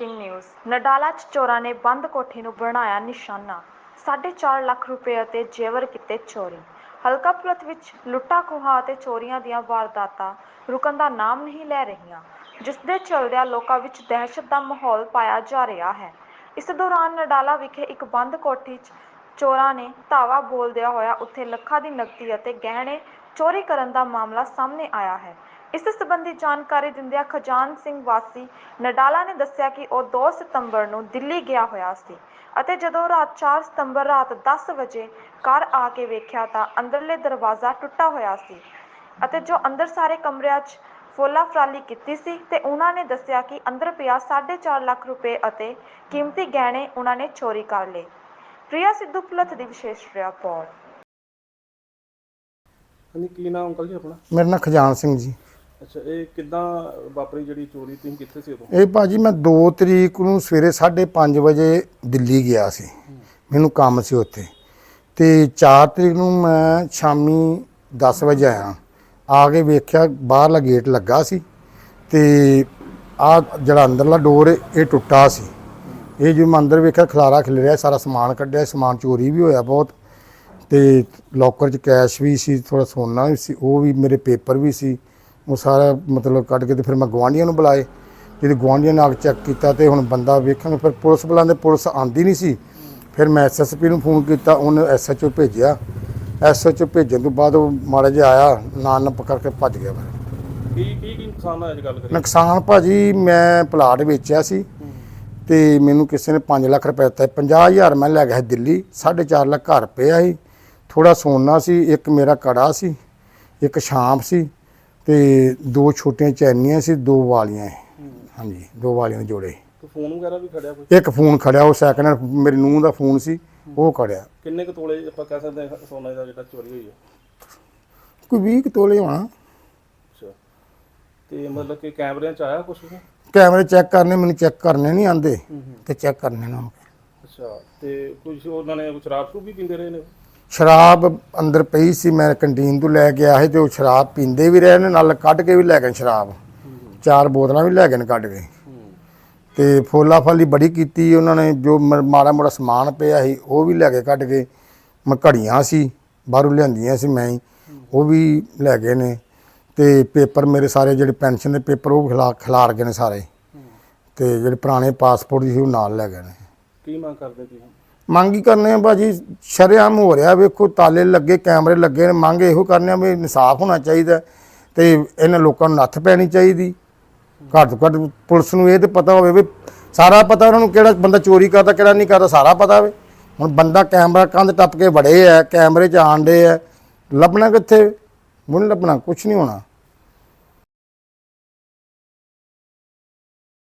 News Nadala ਚ ਚੋਰਾਂ ਨੇ ਬੰਦ ਕੋਠੀ ਨੂੰ ਬਣਾਇਆ ਨਿਸ਼ਾਨਾ। 4.5 ਲੱਖ ਰੁਪਏ ਅਤੇ ਜੇਵਰ ਕੀਤੇ ਚੋਰੀ। ਹਲਕਾ ਪੁਲਤ ਵਿੱਚ ਲੁੱਟਾਂ ਖੋਹਾਂ ਅਤੇ ਚੋਰੀਆਂ ਦੀਆਂ ਵਾਰਦਾਤਾਂ ਰੁਕਣ ਦਾ ਨਾਮ ਨਹੀਂ ਲੈ ਰਹੀਆਂ ਜਿਸ ਦੇ ਚਲਦਿਆਂ ਲੋਕਾਂ ਵਿੱਚ ਦਹਿਸ਼ਤ ਦਾ ਮਾਹੌਲ ਪਾਇਆ ਜਾ ਰਿਹਾ ਹੈ। ਇਸ ਦੌਰਾਨ ਨਡਾਲਾ ਵਿਖੇ ਇੱਕ ਬੰਦ ਕੋਠੀ 'ਚ ਚੋਰਾਂ ਨੇ ਧਾਵਾ ਬੋਲਦਿਆਂ ਹੋਇਆ ਉੱਥੇ ਲੱਖਾਂ ਦੀ ਨਕਦੀ ਅਤੇ ਗਹਿਣੇ ਚੋਰੀ ਕਰਨ ਦਾ ਮਾਮਲਾ ਸਾਹਮਣੇ ਆਇਆ ਹੈ। ਇਸ ਸੰਬੰਧੀ ਜਾਣਕਾਰੀ ਦਿੰਦਿਆਂ ਖਜਾਨ ਸਿੰਘ ਵਾਸੀ ਨਡਾਲਾ ਨੇ ਦੱਸਿਆ ਕਿ ਉਹ 2 ਸਤੰਬਰ ਨੂੰ ਦਿੱਲੀ ਗਿਆ ਹੋਇਆ ਸੀ ਅਤੇ ਜਦੋਂ ਰਾਤ 4 ਸਤੰਬਰ ਰਾਤ 10 ਵਜੇ ਘਰ ਆ ਕੇ ਵੇਖਿਆ ਤਾਂ ਅੰਦਰਲੇ ਦਰਵਾਜ਼ਾ ਟੁੱਟਾ ਹੋਇਆ ਸੀ ਅਤੇ ਜੋ ਅੰਦਰ ਸਾਰੇ ਕਮਰਿਆਂ 'ਚ ਫੋਲਾ ਫਰਾਲੀ ਕੀਤੀ ਸੀ ਤੇ ਉਹਨਾਂ ਨੇ ਦੱਸਿਆ ਕਿ ਅੰਦਰ ਪਿਆ 4.5 ਲੱਖ ਰੁਪਏ ਅਤੇ ਕੀਮਤੀ ਗਹਿਣੇ ਉਹਨਾਂ ਨੇ ਚੋਰੀ ਕਰ ਲਏ। ਪ੍ਰਿਆ ਸਿੱਧੂ ਪੁਲਤ ਦੀ ਵਿਸ਼ੇਸ਼ ਰਿਪੋਰਟ। ਹਾਂਜੀ ਕੀ ਨਾਮ ਅੰਕਲ ਜੀ ਆਪਣਾ? ਮੇਰਾ ਨਾਂ ਖਜਾਨ ਸਿੰਘ ਜੀ। ਅੱਛਾ, ਇਹ ਕਿੱਦਾਂ ਵਾਪਰੀ ਜਿਹੜੀ ਚੋਰੀ? ਤੁਸੀਂ ਕਿੱਥੇ ਸੀ ਉਦੋਂ? ਇਹ ਭਾਜੀ ਮੈਂ 2 ਤਰੀਕ ਨੂੰ ਸਵੇਰੇ 5:30 ਵਜੇ ਦਿੱਲੀ ਗਿਆ ਸੀ। ਮੈਨੂੰ ਕੰਮ ਸੀ ਉੱਥੇ। ਤੇ 4 ਤਰੀਕ ਨੂੰ ਮੈਂ ਸ਼ਾਮੀ 10 ਵਜੇ ਆਇਆ। ਆ ਕੇ ਵੇਖਿਆ, ਬਾਹਰਲਾ ਗੇਟ ਲੱਗਾ ਸੀ ਤੇ ਆ ਜਿਹੜਾ ਅੰਦਰਲਾ ਡੋਰ ਇਹ ਟੁੱਟਾ ਸੀ। ਇਹ ਜਿਵੇਂ ਮੈਂ ਅੰਦਰ ਵੇਖਿਆ, ਖਲਾਰਾ ਖਿਲ ਰਿਹਾ, ਸਾਰਾ ਸਮਾਨ ਕੱਢਿਆ, ਸਮਾਨ ਚੋਰੀ ਵੀ ਹੋਇਆ ਬਹੁਤ। ਤੇ ਲੋਕਰ 'ਚ ਕੈਸ਼ ਵੀ ਸੀ ਥੋੜਾ ਸੋਨਾ ਵੀ ਸੀ, ਉਹ ਵੀ ਮੇਰੇ ਪੇਪਰ ਵੀ ਸੀ। ਉਹ ਸਾਰਾ ਮਤਲਬ ਕੱਢ ਕੇ ਤੇ ਫਿਰ ਮੈਂ ਗਵਾਂਢੀਆਂ ਨੂੰ ਬੁਲਾਏ। ਜਦੋਂ ਗਵਾਂਢੀਆਂ ਨੇ ਆ ਕੇ ਚੈੱਕ ਕੀਤਾ ਤੇ ਹੁਣ ਬੰਦਾ ਵੇਖਾਂਗੇ ਫਿਰ ਪੁਲਿਸ ਬੁਲਾਉਂਦੇ ਪੁਲਿਸ ਆਂਦੀ ਨਹੀਂ ਸੀ। ਫਿਰ ਮੈਂ ਐਸਐਸਪੀ ਨੂੰ ਫੋਨ ਕੀਤਾ ਉਹਨੇ ਐਸਐਚਓ ਭੇਜਿਆ। ਐਸਐਚਓ ਭੇਜਣ ਤੋਂ ਬਾਅਦ ਉਹ ਮਾੜਾ ਜਿਹਾ ਆਇਆ ਨਾ ਪਕੜ ਕੇ ਭੱਜ ਗਿਆ ਫਿਰ। ਕੀ ਕੀ ਕੀ ਨੁਕਸਾਨ ਹੋਇਆ ਜੀ ਗੱਲ ਕਰੀਏ? ਨੁਕਸਾਨ ਭਾਜੀ ਮੈਂ ਪਲਾਟ ਵੇਚਿਆ ਸੀ ਤੇ ਮੈਨੂੰ ਕਿਸੇ ਨੇ 5 ਲੱਖ ਰੁਪਏ ਦਿੱਤਾ 50000 ਮੈਂ ਲੈ ਗਿਆ ਦਿੱਲੀ 4.5 ਲੱਖ ਘਰ ਪਿਆ ਸੀ। ਥੋੜਾ ਸੋਨਾ ਸੀ ਇੱਕ ਮੇਰਾ ਕੜਾ ਸੀ ਇੱਕ ਸ਼ਾਂਪ ਸੀ। ਤੇ ਦੋ ਛੋਟੀਆਂ ਚੈਨੀਆਂ ਸੀ ਦੋ ਵਾਲੀਆਂ। ਹਾਂਜੀ ਦੋ ਵਾਲੀਆਂ ਦੇ ਜੋੜੇ। ਕੋਈ ਫੋਨ ਵਗੈਰਾ ਵੀ ਖੜਿਆ ਕੋਈ? ਇੱਕ ਫੋਨ ਖੜਿਆ ਉਹ ਸੈਕਿੰਡ ਹੈਂਡ ਮੇਰੀ ਨੂੰਹ ਦਾ ਫੋਨ ਸੀ ਉਹ ਖੜਿਆ। ਕਿੰਨੇ ਕੁ ਤੋਲੇ ਆਪਾਂ ਕਹਿ ਸਕਦੇ ਹਾਂ ਸੋਨਾ ਦਾ ਜਿਹੜਾ ਚੋਰੀ ਹੋਈ ਹੈ ਕੋਈ 20 ਕੁ ਤੋਲੇ ਹੋਣਾ। ਅੱਛਾ। ਤੇ ਮਤਲਬ ਕਿ ਕੈਮਰਿਆਂ ਚ ਆਇਆ ਕੁਝ ਕੈਮਰੇ ਚੈੱਕ ਕਰਨੇ ਮੈਨੂੰ ਚੈੱਕ ਕਰਨੇ ਨਹੀਂ ਆਂਦੇ ਤੇ ਚੈੱਕ ਕਰਨੇ ਨਾ ਅੱਛਾ ਤੇ ਕੁਝ ਉਹਨਾਂ ਨੇ ਸ਼ਰਾਬ ਸ਼ਰੂਬ ਵੀ ਪੀਂਦੇ ਰਹੇ ਨੇ? ਸ਼ਰਾਬ ਅੰਦਰ ਪਈ ਸੀ, ਮੈਂ ਕੰਟੀਨ ਤੋਂ ਲੈ ਕੇ ਆਇਆ ਸੀ ਤੇ ਉਹ ਸ਼ਰਾਬ ਪੀਂਦੇ ਵੀ ਰਹੇ ਨੇ, ਨਾਲ ਕੱਢ ਕੇ ਵੀ ਲੈ ਗਏ ਸ਼ਰਾਬ। ਚਾਰ ਬੋਤਲਾਂ ਵੀ ਲੈ ਗਏ ਨੇ ਕੱਢ ਕੇ। ਤੇ ਫੋਲਾ ਫਾਲੀ ਬੜੀ ਕੀਤੀ ਉਹਨਾਂ ਨੇ, ਜੋ ਮ- ਮਾੜਾ ਮੋੜਾ ਸਮਾਨ ਪਿਆ ਸੀ, ਉਹ ਵੀ ਲੈ ਕੇ ਕੱਢ ਕੇ। ਮੈਂ ਘੜੀਆਂ ਸੀ, ਬਾਹਰੋਂ ਲਿਆਂਦੀਆਂ ਸੀ ਮੈਂ ਹੀ, ਉਹ ਵੀ ਲੈ ਗਏ ਨੇ। ਤੇ ਪੇਪਰ ਮੇਰੇ ਸਾਰੇ ਜਿਹੜੇ ਪੈਨਸ਼ਨ ਦੇ ਪੇਪਰ, ਉਹ ਖਿਲਾ, ਖਿਲਾਰ ਗਏ ਨੇ ਸਾਰੇ। ਤੇ ਜਿਹੜੇ ਪੁਰਾਣੇ ਪਾਸਪੋਰਟ ਸੀ, ਉਹ ਨਾਲ ਲੈ ਗਏ ਨੇ। ਕੀ ਮੰਗ ਕਰਦੇ ਤੁਸੀਂ? ਮੰਗ ਹੀ ਕਰਨੇ ਆ ਭਾਜੀ, ਸ਼ਰੇਆਮ ਹੋ ਰਿਹਾ ਵੇਖੋ, ਤਾਲੇ ਲੱਗੇ, ਕੈਮਰੇ ਲੱਗੇ ਨੇ ਮੰਗ ਇਹੋ ਕਰਨੇ ਆ ਵੀ ਇਨਸਾਫ ਹੋਣਾ ਚਾਹੀਦਾ ਤੇ ਇਹਨਾਂ ਲੋਕਾਂ ਨੂੰ ਨੱਥ ਪੈਣੀ ਚਾਹੀਦੀ। ਘੱਟ ਤੋਂ ਘੱਟ ਪੁਲਿਸ ਨੂੰ ਇਹ ਤੇ ਪਤਾ ਹੋਵੇ ਵੀ ਸਾਰਾ ਪਤਾ ਉਹਨਾਂ ਨੂੰ ਕਿਹੜਾ ਬੰਦਾ ਚੋਰੀ ਕਰਦਾ, ਕਿਹੜਾ ਨਹੀਂ ਕਰਦਾ, ਸਾਰਾ ਪਤਾ ਹੋਵੇ। ਹੁਣ ਬੰਦਾ ਕੈਮਰਾ ਕੰਧ ਟੱਪ ਕੇ ਵੜੇ ਆ, ਕੈਮਰੇ 'ਚ ਆਂਡੇ ਆ, ਲੱਭਣਾ ਕਿੱਥੇ? ਮੁੰਨ ਲੱਭਣਾ ਕੁਝ ਨਹੀਂ ਹੋਣਾ।